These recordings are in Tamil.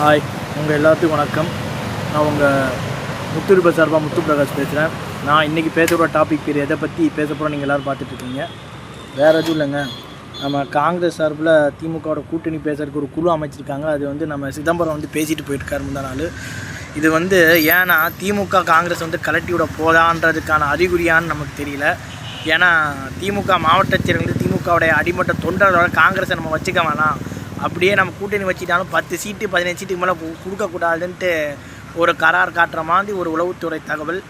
ஹாய் உங்கள் எல்லாத்துக்கும் வணக்கம். நான் உங்கள் முத்துருப்ப சார்பாக முத்து பிரகாஷ் பேசுகிறேன் நான் இன்றைக்கி பேசுகிற டாபிக் பேர் எதை பற்றி பேச போகிறோம் நீங்கள் எல்லோரும் பார்த்துட்ருக்கீங்க. வேறு எதுவும் இல்லைங்க. நம்ம காங்கிரஸ் சார்பில் திமுகவோட கூட்டணி பேசுறதுக்கு ஒரு குழு அமைச்சிருக்காங்க. அது வந்து நம்ம சிதம்பரம் வந்து பேசிட்டு போயிருக்காரு முந்தா நாள். இது வந்து ஏன்னா திமுக காங்கிரஸ் வந்து கலட்டி விட போதான்றதுக்கான அறிகுறியான்னு நமக்கு தெரியல. ஏன்னா திமுக மாவட்ட செயலர்கள் திமுகவுடைய அடிமட்ட தொண்டர்களோட காங்கிரஸை நம்ம வச்சுக்க வேணாம். அப்படியே நம்ம கூட்டணி வச்சுட்டாலும் பத்து சீட்டு பதினஞ்சு சீட்டுக்கு மேலே கொடுக்கக்கூடாதுன்ட்டு ஒரு கரார் காட்டுற மாதிரி ஒரு உளவுத்துறை தகவல்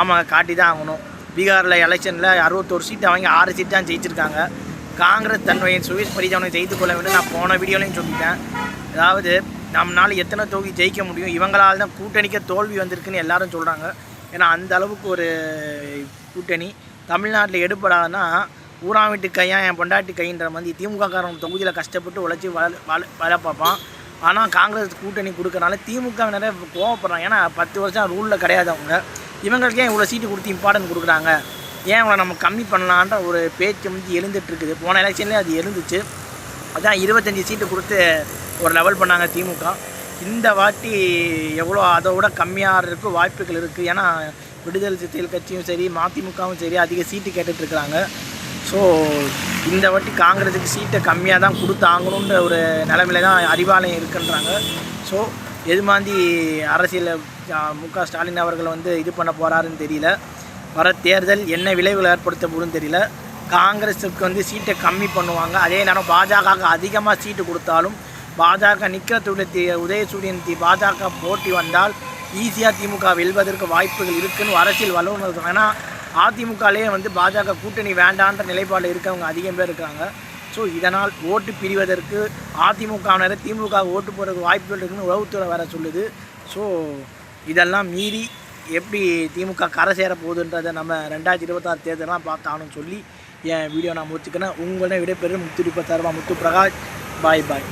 ஆமாம் காட்டி தான் ஆகணும். பீகாரில் எலெக்ஷனில் அறுபத்தோரு சீட்டை அவங்க ஆறு சீட் தான் ஜெயிச்சிருக்காங்க. காங்கிரஸ் தன்னுடைய சுவிஸ் பரிதாபனை ஜெயித்து கொள்ள வேண்டும். நான் போன வீடியோலையும் சொல்லிட்டேன். அதாவது நம்மளால் எத்தனை தொகுதி ஜெயிக்க முடியும்? இவங்களால் தான் கூட்டணிக்க தோல்வி வந்திருக்குன்னு எல்லாரும் சொல்கிறாங்க ஏன்னா அந்த அளவுக்கு ஒரு கூட்டணி தமிழ்நாட்டில் எடுபடாதுன்னா ஊராம் வீட்டு கையாக என் பொண்டாட்டி கைன்ற மாதிரி திமுக காரன் தொகுதியில் கஷ்டப்பட்டு உழைச்சி வள வள வள பார்ப்பான். ஆனால் காங்கிரஸ் கூட்டணி கொடுக்கறனால திமுக நிறைய கோவப்படுறாங்க. ஏன்னா பத்து வருஷம் ரூலில் கிடையாது அவங்க. இவங்களுக்கு ஏன் இவ்வளோ சீட்டு கொடுத்து இம்பார்ட்டன்ட் கொடுக்குறாங்க? ஏன் இவங்களை நம்ம கம்மி பண்ணலான்ற ஒரு பேச்சு வந்து எழுந்துட்டுருக்குது போன எலெக்ஷன்லேயே அது எழுந்துச்சு. அதான் இருபத்தஞ்சி சீட்டு கொடுத்து ஒரு லெவல் பண்ணாங்க திமுக. இந்த வாட்டி எவ்வளோ அதை விட கம்மியாகிறதுக்கு வாய்ப்புகள் இருக்குது ஏன்னா விடுதலை சிறுத்தைகள் கட்சியும் சரி மதிமுகவும் சரி அதிக சீட்டு கேட்டுட்ருக்கிறாங்க ஸோ இந்த வாட்டி காங்கிரஸுக்கு சீட்டை கம்மியாக தான் கொடுத்தாங்கணுன்ற ஒரு நிலமையில தான் அறிவாலயம் இருக்குன்றாங்க. ஸோ எது மாதிரி அரசியல் மு க ஸ்டாலின் அவர்கள் வந்து இது பண்ண போகிறாருன்னு தெரியல. வர தேர்தல் என்ன விளைவுகள் ஏற்படுத்த போகுதுன்னு தெரியல. காங்கிரஸுக்கு வந்து சீட்டை கம்மி பண்ணுவாங்க. அதே நேரம் பாஜகவுக்கு அதிகமாக சீட்டு கொடுத்தாலும் பாஜக நிற்கிற தொழில் உதயசூரியன் தி பாஜக போட்டி வந்தால் ஈஸியாக திமுக வெல்வதற்கு வாய்ப்புகள் இருக்குன்னு அரசியல் வல்லுநர்கள் ஏன்னா அதிமுகலேயே வந்து பாஜக கூட்டணி வேண்டான்ற நிலைப்பாடு இருக்கவங்க அதிகம் பேர் இருக்காங்க. ஸோ இதனால் ஓட்டு பிரிவதற்கு அதிமுகவினரை திமுக ஓட்டு போகிறதுக்கு வாய்ப்புகள் இருக்குன்னு உளவுத்துறை வேற சொல்லுது. ஸோ இதெல்லாம் மீறி எப்படி திமுக கரை சேர போகுதுன்றதை நம்ம ரெண்டாயிரத்தி இருபத்தாறு தேர்தலாம் பார்த்தாகணும்னு சொல்லி என் வீடியோ நான் முடிச்சுக்கிறேன். உங்களை விடைபெறும் முத்து முத்து பிரகாஷ் பாய் பாய்